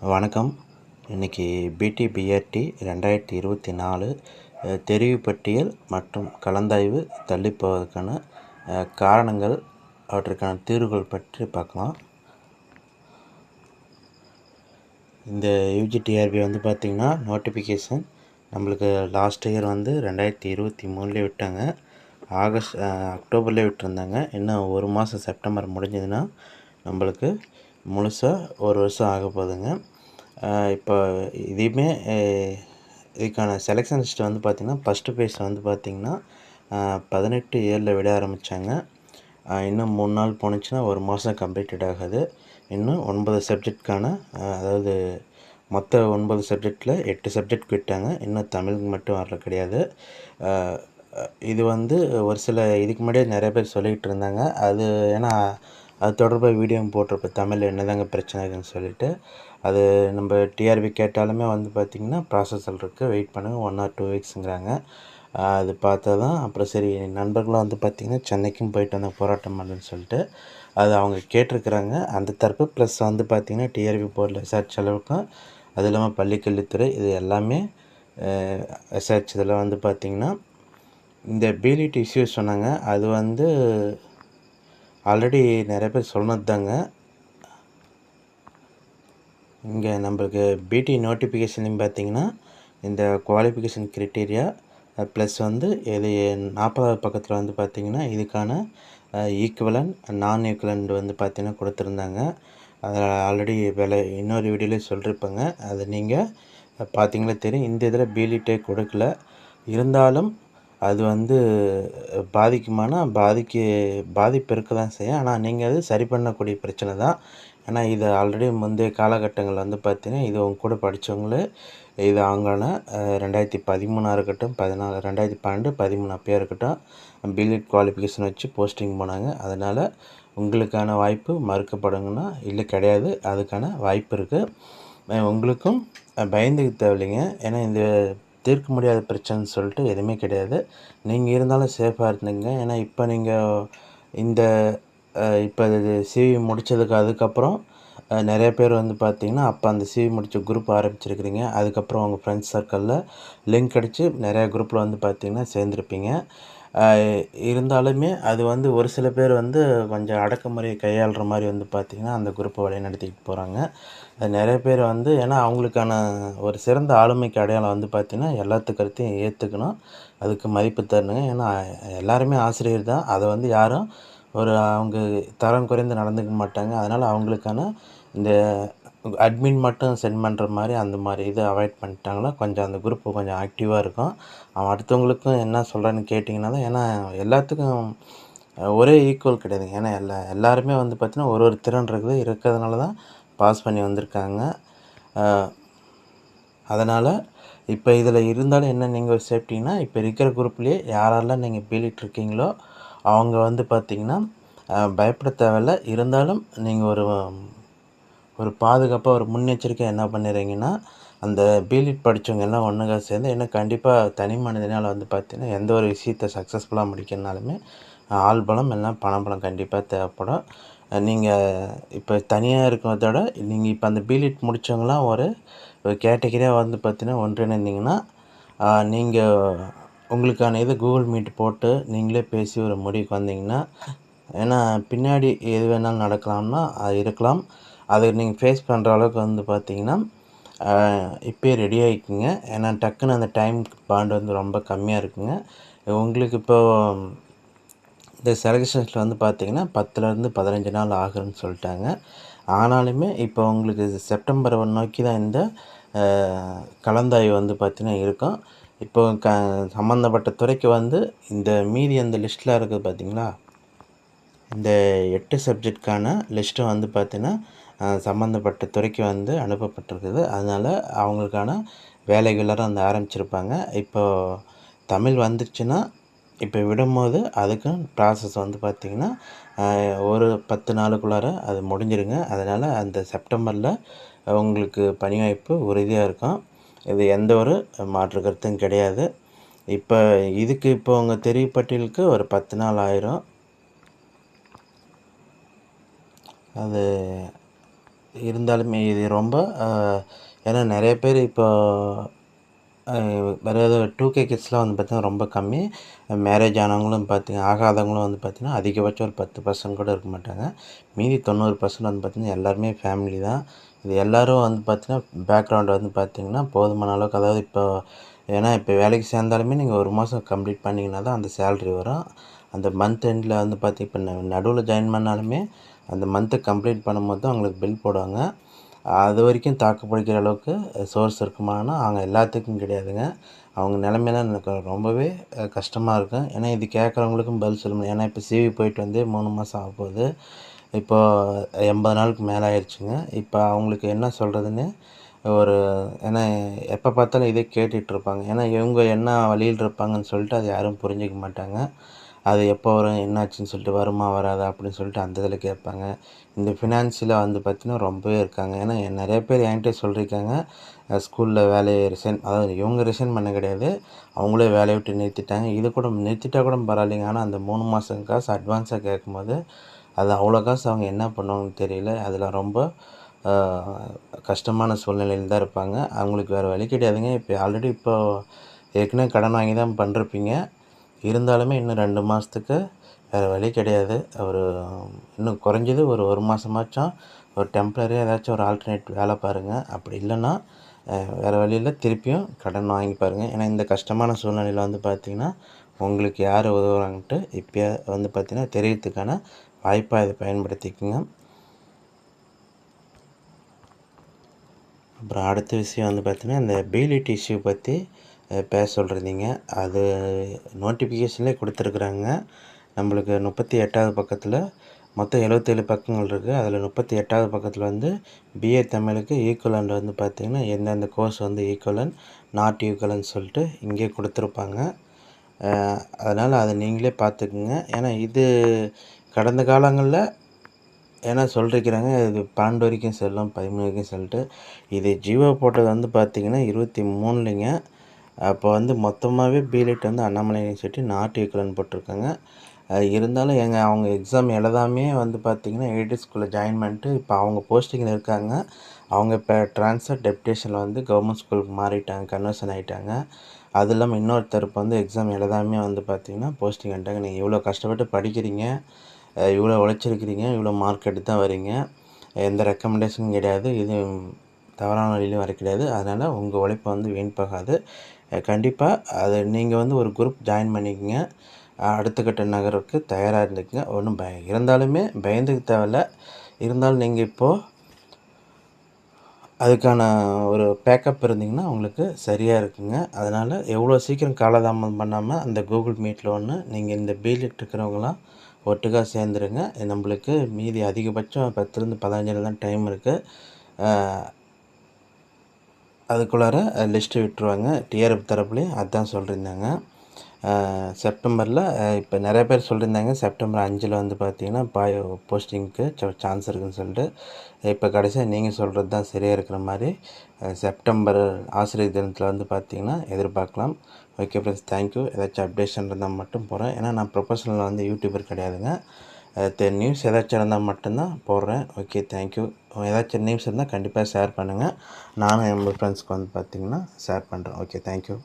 வணக்கம். இன்றைக்கி பிடி பிஆர்டி ரெண்டாயிரத்தி இருபத்தி நாலு தெரிவு பட்டியல் மற்றும் கலந்தாய்வு தள்ளி போவதற்கான காரணங்கள் அவற்றுக்கான தீர்வுகள் பற்றி பார்க்கலாம். இந்த யூஜிடிஆர்பி வந்து பார்த்திங்கன்னா நோட்டிஃபிகேஷன் நம்மளுக்கு லாஸ்ட் இயர் வந்து ரெண்டாயிரத்தி இருபத்தி மூணுலேயே விட்டாங்க. ஆகஸ்ட் அக்டோபர்லேயே விட்டுருந்தாங்க. இன்னும் ஒரு மாதம் செப்டம்பர் முடிஞ்சதுன்னா நம்மளுக்கு முழுசாக ஒரு வருஷம் ஆக போகுதுங்க இப்போ இதையுமே இதுக்கான செலெக்ஷன் லிஸ்ட் வந்து பார்த்திங்கன்னா ஃபஸ்ட்டு பேஸ் வந்து பார்த்திங்கன்னா பதினெட்டு ஏழில் விட ஆரம்பித்தாங்க இன்னும் மூணு நாள் போணுச்சுன்னா ஒரு மாதம் கம்ப்ளீட்டட் ஆகாது. இன்னும் ஒன்பது சப்ஜெக்ட்கான அதாவது மொத்த ஒன்பது சப்ஜெக்டில் எட்டு சப்ஜெக்ட் விட்டாங்க இன்னும் தமிழுக்கு மட்டும் வரல கிடையாது. இது வந்து ஒரு சில இதுக்கு முன்னாடியே நிறைய பேர் சொல்லிக்கிட்டு இருந்தாங்க. அது ஏன்னா அது தொடர்பாக வீடியோ போட்டிருப்பேன். தமிழில் என்னதாங்க பிரச்சனை இருக்குன்னு சொல்லிட்டு. அது நம்ம டிஆர்பி கேட்டாலுமே வந்து பார்த்திங்கன்னா ப்ராசஸில் இருக்குது வெயிட் பண்ணுங்கள் ஒன் ஆர் டூ வீக்ஸுங்கிறாங்க அது பார்த்தா தான் அப்புறம் சரி நண்பர்களும் வந்து பார்த்திங்கன்னா சென்னைக்கும் போயிட்டு வந்த போராட்டம் பண்ணுன்னு சொல்லிட்டு. அது அவங்க கேட்டிருக்கிறாங்க. அந்த தரப்பு ப்ளஸ் வந்து பார்த்திங்கன்னா டிஆர்பி போர்டில் ரிசர்ச் அளவுக்கும் அது இல்லாமல் பள்ளிக்கல்வித்துறை இது எல்லாமே ரிசர்ச் இதில் வந்து பார்த்திங்கன்னா இந்த பிலிட் இஷ்யூஸ் சொன்னாங்க. அது வந்து ஆல்ரெடி நிறைய பேர் சொன்னது தாங்க இங்கே நம்மளுக்கு பிடி நோட்டிஃபிகேஷன் பார்த்தீங்கன்னா இந்த குவாலிஃபிகேஷன் க்ரிட்டீரியா ப்ளஸ் வந்து இது நாற்பதாவது பக்கத்தில் வந்து பார்த்திங்கன்னா இதுக்கான ஈக்குவலன் நான் ஈக்குவலண்ட் வந்து பார்த்திங்கன்னா கொடுத்துருந்தாங்க. அதில் ஆல்ரெடி விலை இன்னொரு வீடியோலேயே சொல்லியிருப்பேங்க அது நீங்கள் பார்த்தீங்களே தெரியும். இந்த இதில் பிலிட்டே கொடுக்கல. இருந்தாலும் அது வந்து பாதிக்குமானா பாதிக்கு பாதிப்பு இருக்க தான் செய்யும். ஆனால் நீங்கள் அது சரி பண்ணக்கூடிய பிரச்சனை தான். ஆனால் இது ஆல்ரெடி முந்தைய காலகட்டங்கள் வந்து பார்த்தீங்கன்னா இது உங்க கூட படித்தவங்களே இது அவங்களான ரெண்டாயிரத்தி பதிமூணாக இருக்கட்டும் பதினாலு ரெண்டாயிரத்தி பன்னெண்டு பதிமூணு அப்பயே இருக்கட்டும் பிலிட் குவாலிஃபிகேஷன் வச்சு போஸ்டிங் போனாங்க. அதனால் உங்களுக்கான வாய்ப்பு மறுக்கப்படுங்கன்னா இல்லை கிடையாது அதுக்கான வாய்ப்பு இருக்குது உங்களுக்கும் பயந்துக்க தேவையில்லைங்க. ஏன்னா இந்த தீர்க்க முடியாத பிரச்சனைன்னு சொல்லிட்டு எதுவுமே கிடையாது. நீங்கள் இருந்தாலும் சேஃபாக இருந்தீங்க. ஏன்னா இப்போ நீங்கள் இந்த இப்போ இது சிவி முடித்ததுக்கு அதுக்கப்புறம் நிறைய பேர் வந்து பார்த்திங்கன்னா அப்போ அந்த சிவி முடித்த குரூப் ஆரம்பிச்சிருக்கிறீங்க. அதுக்கப்புறம் உங்கள் ஃப்ரெண்ட்ஸ் சர்க்கிளில் லிங்க் அடித்து நிறையா குரூப்பில் வந்து பார்த்திங்கன்னா சேர்ந்துருப்பீங்க. இருந்தாலுமே அது வந்து ஒரு சில பேர் வந்து கொஞ்சம் அடக்குமுறையை கையாளுற மாதிரி வந்து பார்த்திங்கன்னா அந்த குரூப்பை வழி போகிறாங்க அது நிறைய பேர் வந்து ஏன்னா அவங்களுக்கான ஒரு சிறந்த ஆளுமைக்கு அடையாளம் வந்து பார்த்திங்கன்னா எல்லாத்து கருத்தையும் ஏற்றுக்கணும் அதுக்கு மதிப்பு தரணுங்க. ஏன்னா எல்லாருமே ஆசிரியர் தான். அதை வந்து யாரும் ஒரு அவங்க தரம் குறைந்து நடந்துக்க மாட்டாங்க. அதனால் அவங்களுக்கான இந்த அட்மின் மட்டும் சென்ட் பண்ணுற மாதிரி அந்த மாதிரி இதை அவாய்ட் பண்ணிட்டாங்கன்னா கொஞ்சம் அந்த குரூப்பு கொஞ்சம் ஆக்டிவாக இருக்கும். அவன் அடுத்தவங்களுக்கும் என்ன சொல்கிறான்னு கேட்டிங்கன்னா தான் ஏன்னா எல்லாத்துக்கும் ஒரே ஈக்குவல் கிடையாதுங்க ஏன்னா எல்லா எல்லாருமே வந்து பார்த்திங்கன்னா ஒரு ஒரு திறன் இருக்குது. இருக்கிறதுனால தான் பாஸ் பண்ணி வந்திருக்காங்க. அதனால் இப்போ இதில் இருந்தாலும் என்ன நீங்கள் ஒரு சேஃப்டின்னா இப்போ இருக்கிற குரூப்லேயே யாரெல்லாம் நீங்கள் பீலிட்டு இருக்கீங்களோ அவங்க வந்து பார்த்திங்கன்னா பயப்பட தேவையில்ல. இருந்தாலும் நீங்கள் ஒரு ஒரு பாதுகாப்பாக ஒரு முன்னெச்சரிக்கை என்ன பண்ணிடுறீங்கன்னா அந்த பிலிட் படித்தவங்க எல்லாம் ஒன்றுக்காக சேர்ந்து ஏன்னா கண்டிப்பாக தனி மனிதனால் வந்து பார்த்தீங்கன்னா எந்த ஒரு விஷயத்தை சக்ஸஸ்ஃபுல்லாக முடிக்கிறனாலுமே ஆள் பலம் எல்லாம் பணபலம் கண்டிப்பாக தேவைப்படும். நீங்கள் இப்போ தனியாக இருக்கிறதோட நீங்கள் இப்போ அந்த பிலிட் முடித்தவங்களாம் ஒரு ஒரு கேட்டகரியாக வந்து பார்த்தீங்கன்னா ஒன்றிணைந்தீங்கன்னா நீங்கள் உங்களுக்கான இது கூகுள் மீட் போட்டு நீங்களே பேசி ஒரு முடிவுக்கு வந்தீங்கன்னா ஏன்னா பின்னாடி எது வேணாலும் நடக்கலாம்னா அது இருக்கலாம். அதை நீங்கள் ஃபேஸ் பண்ணுற அளவுக்கு வந்து பார்த்தீங்கன்னா இப்போயே ரெடி ஆகிக்குங்க ஏன்னா டக்குன்னு அந்த டைம் பாண்டு வந்து ரொம்ப கம்மியாக இருக்குங்க. உங்களுக்கு இப்போது இந்த செலக்ஷன்ஸில் வந்து பார்த்திங்கன்னா பத்துலேருந்து பதினஞ்சு நாள் ஆகுன்னு சொல்லிட்டாங்க. ஆனாலுமே இப்போ உங்களுக்கு செப்டம்பர் நோக்கி தான் இந்த கலந்தாய்வு வந்து பார்த்தீங்கன்னா இருக்கும். இப்போ க சம்மந்தப்பட்ட துறைக்கு வந்து இந்த மீதி அந்த லிஸ்ட்டில் இருக்குது பார்த்தீங்களா இந்த எட்டு சப்ஜெக்டுக்கான லிஸ்ட்டும் வந்து பார்த்தீங்கன்னா சம்மந்தப்பட்ட துறைக்கு வந்து அனுப்பப்பட்டிருக்குது. அதனால் அவங்களுக்கான வேலைகளெல்லாம் வந்து ஆரம்பிச்சிருப்பாங்க. இப்போது தமிழ் வந்துச்சுன்னா இப்போ விடும்போது அதுக்கும் ப்ராசஸ் வந்து பார்த்திங்கன்னா ஒரு பத்து நாளுக்குள்ளார அது முடிஞ்சிருங்க. அதனால் அந்த செப்டம்பரில் உங்களுக்கு பணி வாய்ப்பு உறுதியாக இருக்கும். இது எந்த ஒரு மாற்று கருத்தும் கிடையாது. இப்போ இதுக்கு இப்போ உங்கள் தெரியப்பட்டியலுக்கு ஒரு பத்து நாள் ஆயிரும். அது இருந்தாலுமே இது ரொம்ப ஏன்னா நிறைய பேர் இப்போ வேறு டூ கே கிட்ஸ்லாம் வந்து பார்த்திங்கன்னா ரொம்ப கம்மி. மேரேஜ் ஆனவங்களும் பார்த்திங்க ஆகாதவங்களும் வந்து பார்த்திங்கன்னா அதிகபட்சம் ஒரு பத்து பர்சன்ட் கூட இருக்க மாட்டாங்க. மீதி தொண்ணூறு பர்சன்ட் வந்து பார்த்திங்கன்னா எல்லாருமே ஃபேமிலி தான். இது எல்லோரும் வந்து பார்த்திங்கன்னா பேக்ரவுண்ட் வந்து பார்த்திங்கன்னா போதுமான அளவுக்கு அதாவது இப்போ ஏன்னா இப்போ வேலைக்கு சேர்ந்தாலுமே நீங்கள் ஒரு மாதம் கம்ப்ளீட் பண்ணிங்கன்னா தான் அந்த சேல்ரி வரும். அந்த மந்த் எண்டில் வந்து பார்த்தி இப்போ நடுவில் ஜாயின் பண்ணாலுமே அந்த மந்த்தை கம்ப்ளீட் பண்ணும்போது தான் அவங்களுக்கு பில் போடுவாங்க. அது வரைக்கும் தாக்கு பிடிக்கிற அளவுக்கு சோர்ஸ் இருக்குமானா அவங்க எல்லாத்துக்கும் கிடையாதுங்க. அவங்க நிலமையெல்லாம் எனக்கு ரொம்பவே கஷ்டமாக இருக்கும். ஏன்னா இது கேட்குறவங்களுக்கும் பதில் சொல்ல முடியும் ஏன்னா இப்போ சிவி போயிட்டு வந்து மூணு மாதம் ஆக போகுது இப்போது எண்பது நாளுக்கு மேலே ஆயிடுச்சுங்க இப்போ அவங்களுக்கு என்ன சொல்கிறதுன்னு ஒரு ஏன்னா எப்போ பார்த்தாலும் இதே கேட்டுட்ருப்பாங்க ஏன்னா இவங்க என்ன வழியில் இருப்பாங்கன்னு சொல்லிட்டு அதை யாரும் புரிஞ்சிக்க மாட்டாங்க. அது எப்போ வரும் என்னாச்சுன்னு சொல்லிட்டு வருமா வராதா அப்படின்னு சொல்லிட்டு அந்த இதில் கேட்பாங்க. இந்த ஃபினான்ஸில் வந்து பார்த்திங்கன்னா ரொம்பவே இருக்காங்க. ஏன்னா நிறைய பேர் என்கிட்ட சொல்லியிருக்காங்க ஸ்கூலில் வேலையை ரிசைன் அதாவது இவங்க ரிசைன் பண்ண கிடையாது. அவங்களே வேலையை விட்டு நிறுத்திட்டாங்க. இது கூட நிறுத்திட்டால் கூட பரவாயில்லைங்க. ஆனால் அந்த மூணு மாதம் காசு அட்வான்ஸாக கேட்கும்போது அது அவ்வளோ காசு அவங்க என்ன பண்ணுவாங்கன்னு தெரியல. அதில் ரொம்ப கஷ்டமான சூழ்நிலையில் தான் இருப்பாங்க. அவங்களுக்கு வேறு வழி கிடையாதுங்க. இப்போ ஆல்ரெடி இப்போ ஏற்கனவே கடன் வாங்கி தான் பண்ணிருப்பீங்க. இருந்தாலுமே இன்னும் ரெண்டு மாதத்துக்கு வேறு வழி கிடையாது. ஒரு இன்னும் குறைஞ்சது ஒரு ஒரு மாதமாச்சும் ஒரு டெம்ப்ரரியாக ஏதாச்சும் ஒரு ஆல்டர்னேட் வேலை பாருங்கள் அப்படி இல்லைன்னா வேறு வழியில் திருப்பியும் கடன் வாங்கி பாருங்கள் ஏன்னா இந்த கஷ்டமான சூழ்நிலையில் வந்து பார்த்திங்கன்னா உங்களுக்கு யார் உதவுறாங்கன்ட்டு இப்போயே வந்து பார்த்திங்கன்னா தெரியறதுக்கான வாய்ப்பாக இதை பயன்படுத்திக்கோங்க. அப்புறம் அடுத்த விஷயம் வந்து பார்த்திங்கன்னா இந்த பெயிலிட்டி இஷ்யூ பற்றி பேச சொல்கிறீங்க அது நோட்டிஃபிகேஷன்லேயே கொடுத்துருக்குறாங்க. நம்மளுக்கு முப்பத்தி எட்டாவது பக்கத்தில் மொத்தம் எழுபத்தேழு பக்கங்கள் இருக்குது அதில் முப்பத்தி எட்டாவது பக்கத்தில் வந்து பிஏ தமிழுக்கு ஈக்குவலண்ட் வந்து பார்த்திங்கன்னா எந்தெந்த கோர்ஸ் வந்து ஈக்குவலன் நாட் ஈக்குவலன் சொல்லிட்டு இங்கே கொடுத்துருப்பாங்க. அதனால் அதை நீங்களே பார்த்துக்குங்க. ஏன்னா இது கடந்த காலங்களில் ஏன்னா சொல்லிருக்கிறாங்க? இது பன்னெண்டு வரைக்கும் செல்லும் பதிமூணு வரைக்கும் சொல்லிட்டு இது ஜியோ போட்டது வந்து பார்த்திங்கன்னா இருபத்தி மூணுலிங்க. அப்போ வந்து மொத்தமாகவே பிலிட் வந்து அண்ணாமலை யூனிவர்சிட்டி நாட் ஈக்குவலன் போட்டிருக்காங்க. இருந்தாலும் எங்கள் அவங்க எக்ஸாம் எழுதாமே வந்து பார்த்திங்கன்னா எயிட்டி ஸ்கூலில் ஜாயின் பண்ணிட்டு இப்போ அவங்க போஸ்டிங்கில் இருக்காங்க. அவங்க இப்போ ட்ரான்ஸ்ஃபர் டெப்டேஷனில் வந்து கவர்மெண்ட் ஸ்கூலுக்கு மாறிட்டாங்க கன்வர்ஷன் ஆகிட்டாங்க அது இல்லாமல் இன்னொருத்தர் இப்போ வந்து எக்ஸாம் எழுதாமே வந்து பார்த்திங்கன்னா போஸ்டிங் ஆகிட்டாங்க நீங்கள் இவ்வளோ கஷ்டப்பட்டு படிக்கிறீங்க. இவ்வளோ உழைச்சிருக்கிறீங்க இவ்வளோ மார்க் எடுத்து தான் வரீங்க. எந்த ரெக்கமெண்டேஷனும் கிடையாது. இது தவறான வழியிலும் வர கிடையாது. அதனால் உங்கள் உழைப்பை வந்து வீண் போகாது. கண்டிப்பாக அது நீங்கள் வந்து ஒரு குரூப் ஜாயின் பண்ணிக்கோங்க. அடுத்த கட்ட நகருக்கு தயாராக இருந்துக்குங்க. ஒன்றும் பய இருந்தாலுமே பயந்துக்க தேவையில்ல. இருந்தாலும் நீங்கள் இப்போது அதுக்கான ஒரு பேக்கப் இருந்தீங்கன்னா உங்களுக்கு சரியாக இருக்குங்க. அதனால் எவ்வளோ சீக்கிரம் காலதாமதம் பண்ணாமல் அந்த கூகுள் மீட்டில் ஒன்று நீங்கள் இந்த பீலிட் இருக்கிறவங்களாம் ஒட்டுக்காக சேர்ந்துருங்க. நம்மளுக்கு மீதி அதிகபட்சம் பத்துலேருந்து பதினஞ்சில் தான் டைம் இருக்குது அதுக்குள்ளார லிஸ்ட்டு விட்டுருவாங்க. டிஆர்எஃப் தரப்புலேயும் அதுதான் சொல்லியிருந்தாங்க. செப்டம்பரில் இப்போ நிறைய பேர் சொல்லியிருந்தாங்க செப்டம்பர் அஞ்சில் வந்து பார்த்தீங்கன்னா பாய் போஸ்டிங்க்கு சான்ஸ் இருக்குதுன்னு சொல்லிட்டு. இப்போ கடைசியாக நீங்கள் சொல்கிறது தான் சரியாக இருக்கிற மாதிரி செப்டம்பர் ஆசிரியர் தினத்தில் வந்து பார்த்திங்கன்னா எதிர்பார்க்கலாம். ஓகே ஃப்ரெண்ட்ஸ் தேங்க்யூ ஏதாச்சும் அப்டேஷன் இருந்தால் மட்டும் போகிறேன் ஏன்னா நான் ப்ரொஃபஷனல் வந்து யூடியூபர் கிடையாதுங்க. நியூஸ் ஏதாச்சும் இருந்தால் மட்டும்தான் போடுறேன். ஓகே தேங்க்யூ ஏதாச்சும் நியூஸ் இருந்தால் கண்டிப்பாக ஷேர் பண்ணுங்கள் நானும் என் ஃப்ரெண்ட்ஸ்க்கு வந்து பார்த்திங்கன்னா ஷேர் பண்ணுறேன் ஓகே தேங்க்யூ